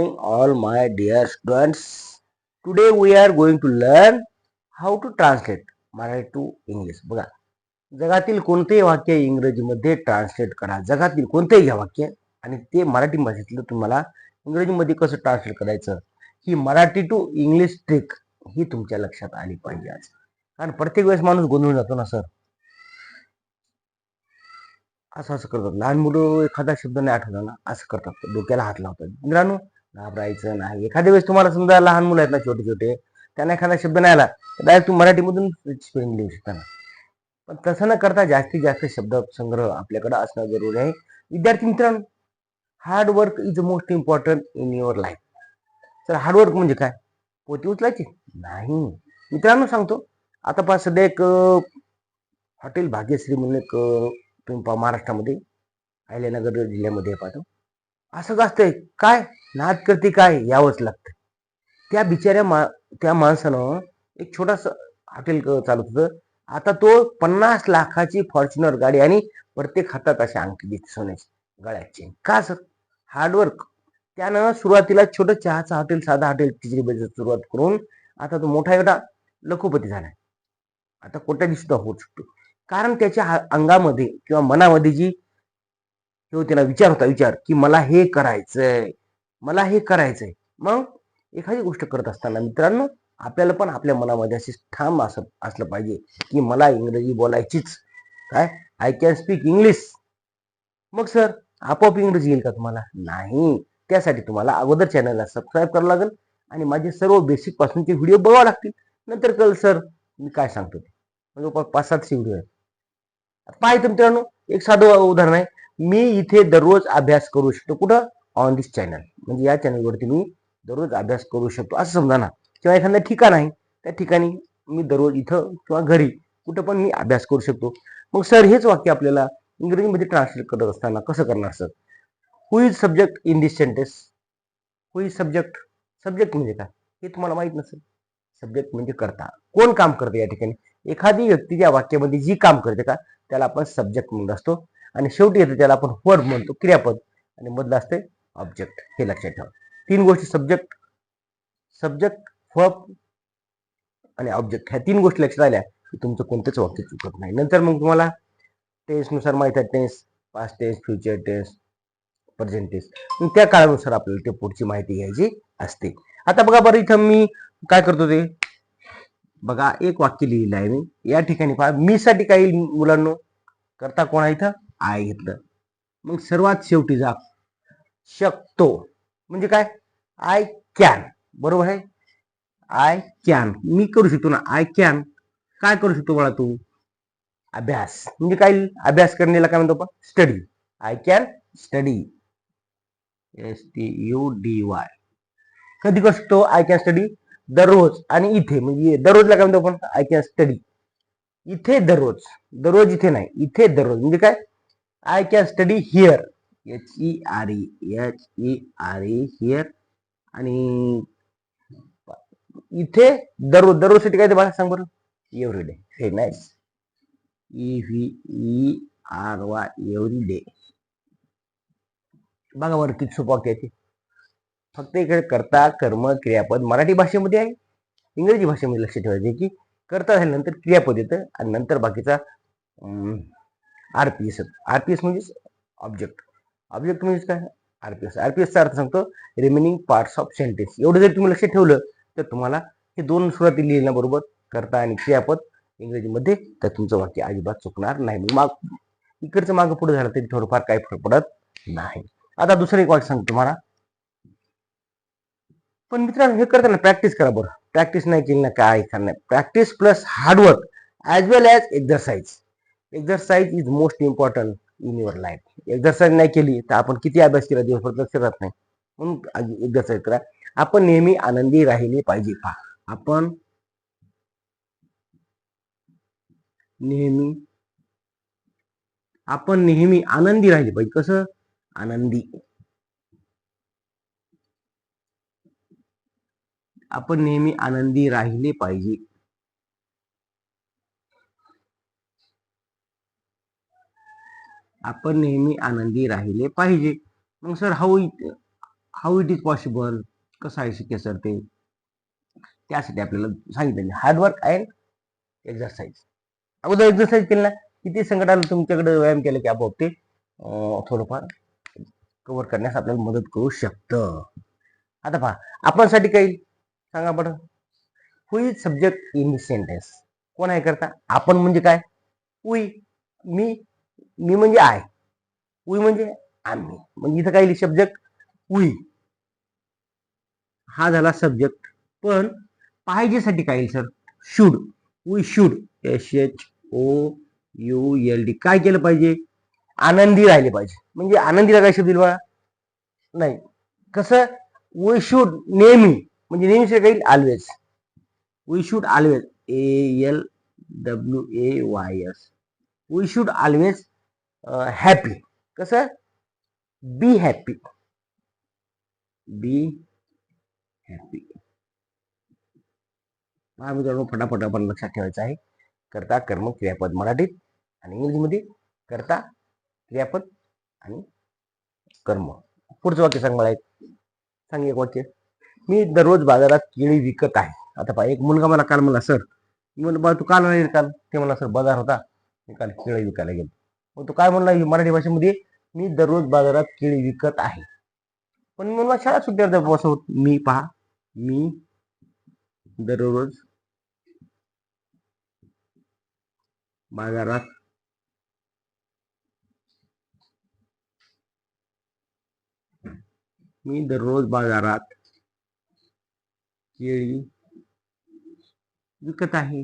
morning, all my dear students. Today we are going to learn how to translate Marathi to English बघा जगातील कोणतेही वाक्य इंग्रजीमध्ये translate करा. जगातील कोणतेही घ्या वाक्य आणि ते मराठी भाषेतलं तुम्हाला इंग्रजीमध्ये कसं ट्रान्सलेट करायचं? ही मराठी टू इंग्लिश ट्रिक ही तुमच्या लक्षात आली पाहिजे आज. कारण प्रत्येक वेळेस माणूस गोंधळून जातो ना सर? असं असं करतात. लहान मुलं एखादा शब्द नाही आठवला ना असं करतात. डोक्याला हात लावतात. मित्रांनो घाबरायचं नाही. एखाद्या वेळेस तुम्हाला समजा लहान मुलं आहेत ना छोटे छोटे त्यांना एखादा शब्द नाही आला डायरेक्ट तुम्ही मराठीमधून स्पेलिंग लिहू शकता ना. पण तसं न करता जास्तीत जास्त शब्द संग्रह आपल्याकडे असणं जरुरी आहे. विद्यार्थी मित्रांनो hard work is most important in your life तर हार्डवर्क म्हणजे काय? पोती उचलायची? नाही. मित्रांनो सांगतो आता पहा सध्या एक हॉटेल भाग्यश्री म्हणून एक तुम्ही महाराष्ट्रामध्ये अहिल्यानगर जिल्ह्यामध्ये पाहतो असंच असतंय काय? नाद करते काय? यावंच लागतं. त्या बिचाऱ्या मा त्या माणसानं एक छोटासा हॉटेल चालत चालवत होतं. आता तो पन्नास लाखाची फॉर्च्युनर गाडी आणि प्रत्येक हातात अशा अंगठी दिसते सोन्याची. गळ्याची. का सर? हार्डवर्क त्यानं सुरुवातीला छोटं चहाचं हॉटेल साधा हॉटेल तिसरी बजेट सुरुवात करून आता तो मोठा एवढा लखोपती झालाय आता कोट्याधी सुद्धा होऊ शकतो. कारण त्याच्या अंगामध्ये किंवा मनामध्ये जी तो त्याला विचार होता विचार की मला हे करायचंय. मला हे करायचंय. मग एखादी गोष्ट करत असताना मित्रांनो आपल्याला पण आपल्या मनामध्ये असे ठाम असं असलं पाहिजे की मला इंग्रजी बोलायचीच. काय? आय कॅन स्पीक इंग्लिश मग सर आपोआप इंग्रजी येईल का तुम्हाला? नाही. त्यासाठी तुम्हाला अगोदर चॅनलला सबस्क्राईब करावं लागेल आणि माझे सर्व बेसिक पासूनचे व्हिडिओ बघावे लागतील. नंतर कळ सर मी काय सांगतो ते. म्हणजे पाच सातशे व्हिडिओ आहेत पाहायचं मित्रांनो एक साधं उदाहरण आहे. मी इथे दररोज अभ्यास करू शकतो कुठं? ऑन दिस चॅनल म्हणजे या चॅनलवरती मी दररोज अभ्यास करू शकतो. असं समजा ना किंवा एखादं ठिकाण आहे त्या ठिकाणी मी दररोज इथं किंवा घरी कुठं पण मी अभ्यास करू शकतो. मग सर हेच वाक्य आपल्याला इंग्रजीमध्ये ट्रान्सलेट करत असताना कसं करणार sir? Who is subject in this sentence who is subject subject म्हणजे काय? हे तुम्हाला माहीत नसेल. सब्जेक्ट म्हणजे करता. कोण काम करते या ठिकाणी? एखादी व्यक्ती ज्या वाक्यामध्ये जी काम करते का त्याला आपण सब्जेक्ट म्हणत असतो. आणि शेवटी येतं त्याला आपण वर्ड म्हणतो क्रियापद. आणि मधलं असते ऑब्जेक्ट हे लक्षात ठेवा. तीन गोष्टी सब्जेक्ट सब्जेक्ट फप आणि ऑब्जेक्ट ह्या तीन गोष्टी लक्षात आल्या की तुमचं कोणतंच वाक्य चुकत नाही. नंतर मग तुम्हाला टेन्सनुसार माहीत आहे tense past tense future tense present tense मग त्या काळानुसार आपल्याला ते पुढची माहिती घ्यायची असते. आता बघा बरं इथं मी काय करतो ते बघा एक वाक्य लिहिलं आहे मी. या ठिकाणी पहा मी साठी काही मुलांना करता कोणा इथं? आय घेतलं. मग सर्वात शेवटी जा शकतो. म्हणजे काय? आय कॅन बरोबर आहे? आय कॅन मी करू शकतो ना? आय कॅन काय करू शकतो बाळा तू? अभ्यास. म्हणजे काय? अभ्यास करण्याला काय म्हणतो आपण? Study I can study S T U D Y कधी करू शकतो? आय कॅन स्टडी दररोज आणि इथे. म्हणजे दररोजला काय म्हणतो आपण? आय कॅन स्टडी इथे दररोज. दररोज इथे नाही. इथे दररोज. म्हणजे काय? I can study here H E R E H E R E here आणि इथे दररोज दररोजसाठी काय ते मला सांग बरं. Every day very nice E V E R Y every day बघा बरं किती सोपं वाक्य आहे ते. फक्त इकडे कर्ता कर्म क्रियापद मराठी भाषेमध्ये आहे. इंग्रजी भाषेमध्ये लक्ष ठेवायचे की कर्ता झाल्यानंतर क्रियापद येतं आणि नंतर बाकीचा R P S R P S म्हणजेच ऑब्जेक्ट ऑब्जेक्ट म्हणजे काय? आरपीएस आरपीएसचा अर्थ सांगतो रिमेनिंग पार्ट्स ऑफ सेंटेन्स एवढं जर तुम्ही लक्ष ठेवलं तर तुम्हाला हे दोन सुरुवाती लिहिण्याबरोबर करता आणि क्रियापद इंग्रजीमध्ये तर तुमचं वाक्य अजिबात चुकणार नाही. मग माग इकडचं मागं पुढे झालं तरी थोडंफार काही फरक पडत नाही. आता दुसरं एक वाक्य सांगतो तुम्हाला. पण मित्रांनो हे करताना प्रॅक्टिस करा बरं. प्रॅक्टिस नाही केली ना काय करणार practice plus hard work as well as exercise exercise is most important in your life exercise नाही केली तर आपण किती अभ्यास केला दिवसभर लक्ष राहत नाही. म्हणून एक्झरसाइज करा आपण नेहमी आनंदी राहिले पाहिजे पहा आपण नेहमी आपण नेहमी आनंदी राहिले पाहिजे. कसं? आनंदी. आपण नेहमी आनंदी राहिले पाहिजे. आपण नेहमी आनंदी राहिले पाहिजे. मग sir how how it is possible कसं आहे शक्य सर ते? त्यासाठी आपल्याला सांगितलं हार्डवर्क अँड एक्झरसाईज अगोदर एक्झरसाइज केली ना? किती संकट आलं तुमच्याकडे व्यायाम केला की आपोआप ते थोडंफार कव्हर करण्यास आपल्याला मदत करू शकतं. आता पहा आपणसाठी काही सांगा बरं. हुई सब्जेक्ट इन सेंटेन्स कोण आहे करता? आपण म्हणजे काय? उई मी मी म्हणजे आय. उई म्हणजे आम्ही. म्हणजे इथं काही सब्जेक्ट उई. हा झाला सब्जेक्ट पण पाहिजेसाठी काय sir should we should S H O U L D काय केलं पाहिजे? आनंदी राहिले पाहिजे. म्हणजे आनंदीला काय शब्द बा नाही. कसं? वी शुड नेहमी. म्हणजे नेहमी काही always we should always A L W A Y S we should always happy कसं? बी हॅपी बी हॅपी हा मित्रांनो फटाफट आपण लक्षात ठेवायचं आहे. करता कर्म क्रियापद मराठीत आणि इंग्रजीमध्ये करता क्रियापद आणि कर्म. पुढचं वाक्य सांग मला एक. सांग एक वाक्य. मी दररोज बाजारात केळी विकत आहे. आता पहा एक मुलगा मला काल म्हणला सर मी म्हणलं बा तू काल नाही काल? ते म्हणला सर बाजार होता. मी काल केळी विकायला गेलो. मग तो काय म्हणला मराठी भाषेमध्ये मी दररोज बाजारात केळी विकत आहे. पण म्हणून शाळा सुद्धा बसवत मी पहा मी दररोज बाजारात मी दररोज बाजारात केळी विकत आहे.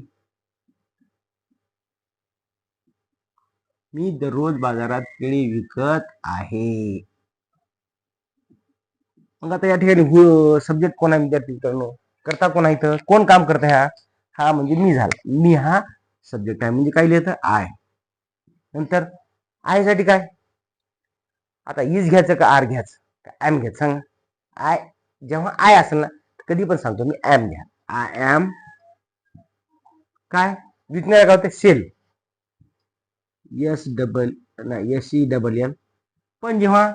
मी दररोज बाजारात केळी विकत आहे. मग आता या ठिकाणी सब्जेक्ट कोण आहे विद्यार्थी मित्रांनो? करता कोण आहे इथं? कोण काम करत हा हा म्हणजे मी झाला. मी हा सब्जेक्ट आहे. म्हणजे काय लिहितं? आय. नंतर आयसाठी काय? आता इज घ्यायचं का आर घ्यायचं? का एम घ्यायचं? सांग. आय जेव्हा आय असेल ना कधी पण सांगतो मी एम घ्या. आय एम काय? विकणाऱ्या काय होते? सेल. एस डबल नाही एस ई डबल एम पण जेव्हा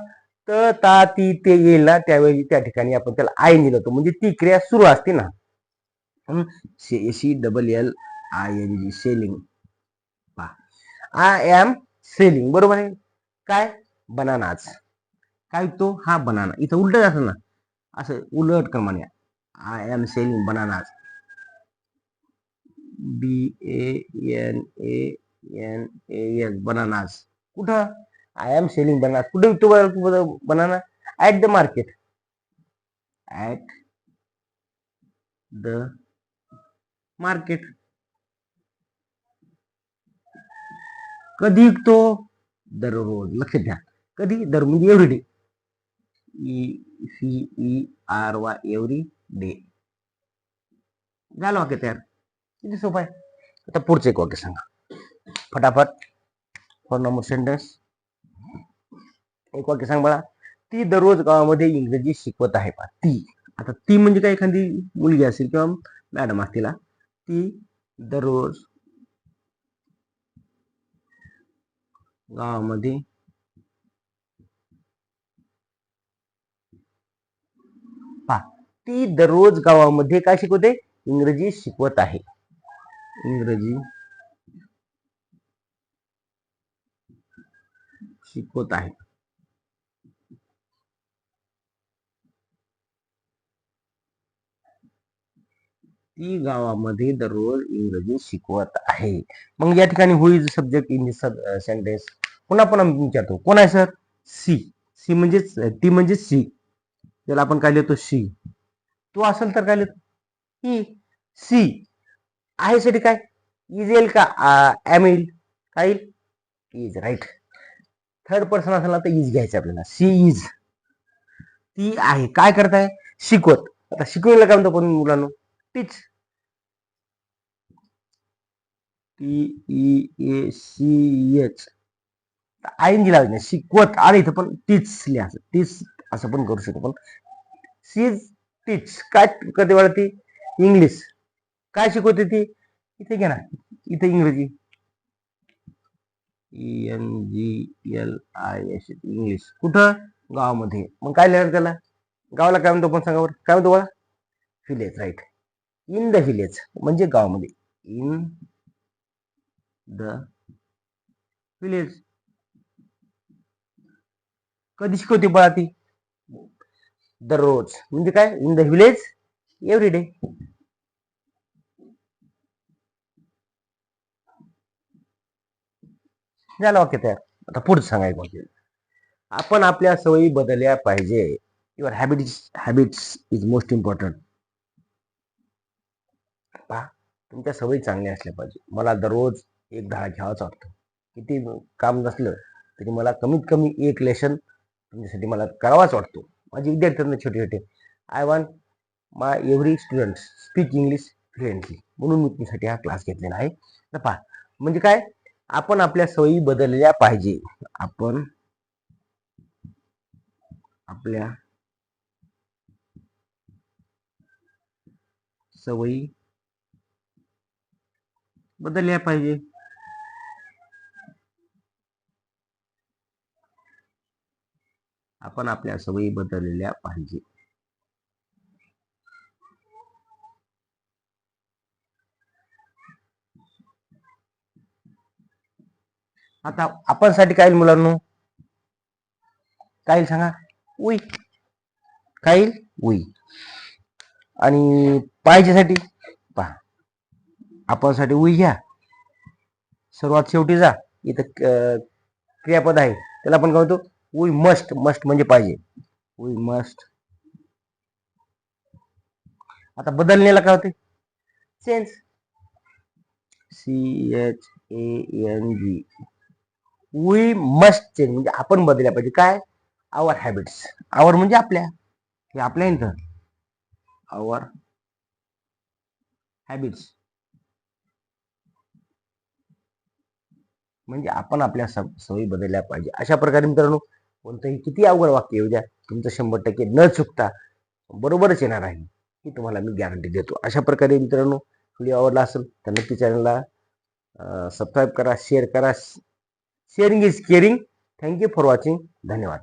त ता ती ते येईल ना त्यावेळी त्या ठिकाणी आपण त्याला आय लिहितो म्हणजे ती क्रिया सुरू असते ना. C double L I N G selling I am selling बरोबर आहे? काय? बनानाच. काय तो? हा बनाना. इथं उलट असेल ना. असं उलट क्रमाने. I am selling बनानाच. B A N A N A S bananas कुठं आय एम सेलिंग बनाना कुठे विकतो banana at the market at the market कधी विकतो दररोज लक्ष द्या कधी दर म्हणजे every day E C E R Y every day झालं वाक्य तयार किती सोपं आहे आता पुढचं एक वाक्य सांगा फटाफट. फॉर नंबर सेंटेन्स एक वाक्य सांग मला ती दररोज गावामध्ये इंग्रजी शिकवत आहे पा ती. आता ती म्हणजे काय एखादी मुलगी असेल किंवा मॅडम असतील ती दररोज गावामध्ये पा ती दररोज गावामध्ये काय शिकवते? इंग्रजी शिकवत आहे. इंग्रजी शिकवत आहे ती गावामध्ये दररोज इंग्रजी शिकवत आहे मग या ठिकाणी who is subject in this sentence पुन्हा विचारतो, कोण आहे सर सी सी म्हणजे ती म्हणजे सी त्याला आपण काय लिहितो? सी तो असेल तर काय लिहितो? ही सी आहे साठी काय इज़ येईल का एम येईल काय इज़ राईट थर्ड पर्सन असेल ना तर इज घ्यायचं आपल्याला. सी इज ती आहे. काय करताय? शिकवत. आता शिकवण्याला काय म्हणतो पण मुलांना? Teach T E A C H I N G नाही. शिकवत. आणि इथं पण टीच लिहा टीच असं पण करू शकतो पण सी इज टीच काय करते बरं ती? इंग्लिश काय शिकवते ती? इथे घे ना. इथे इंग्रजी. N G L I S English कुठं? गावामध्ये. मग काय लिहायचं त्याला? गावाला काय म्हणतो पण सांगा बरं? काय म्हणतो बघा village right in the village म्हणजे गावामध्ये. इन द विलेज कधी शिकवते बळा ती? दररोज. म्हणजे काय? In the village every day झालं वाक्य तयार. आता पुढचं सांगायचं म्हणजे आपण आपल्या सवयी बदलल्या पाहिजे. Your habits habits is most important पहा तुमच्या सवयी चांगल्या असल्या पाहिजे. मला दररोज एक धडा घ्यावाच वाटतं. किती काम नसलं तरी मला कमीत कमी एक लेसन तुमच्यासाठी मला करावाच वाटतो. माझे विद्यार्थ्यांना छोटे छोटे. I want my every student speak English fluently म्हणून मी तुमच्यासाठी हा क्लास घेतलेला आहे. तर पहा म्हणजे काय? आपण आपल्या सवयी बदलल्या पाहिजे. आपण आपल्या सवयी बदलल्या पाहिजे. आपण आपल्या सवयी बदललेल्या पाहिजे. आता आपण साठी काय मुलांनो? काय सांगा? उई. काय उई. आणि पाहिजेसाठी पहा. आपण साठी उई घ्या. सर्वात शेवटी जा. इथं क्रियापद आहे. त्याला आपण काय म्हणतो? वी मस्ट मस्ट म्हणजे पाहिजे. वी मस्ट आता बदलण्याला काय होते? Change C H A N G we must change म्हणजे आपण बदलल्या पाहिजे. काय? आवर हॅबिट्स आवर म्हणजे आपल्या. हे आपल्या इथं. आवर हॅबिट्स म्हणजे आपण आपल्या सवयी बदलल्या पाहिजे. अशा प्रकारे मित्रांनो कोणतंही किती अवघड वाक्य येऊ द्या तुमचं शंभर टक्के न चुकता बरोबरच येणार आहे. ही तुम्हाला मी गॅरंटी देतो. अशा प्रकारे मित्रांनो व्हिडिओ आवडला असेल तर नक्की चॅनलला सबस्क्राईब करा शेअर करा sharing is caring thank you for watching धन्यवाद.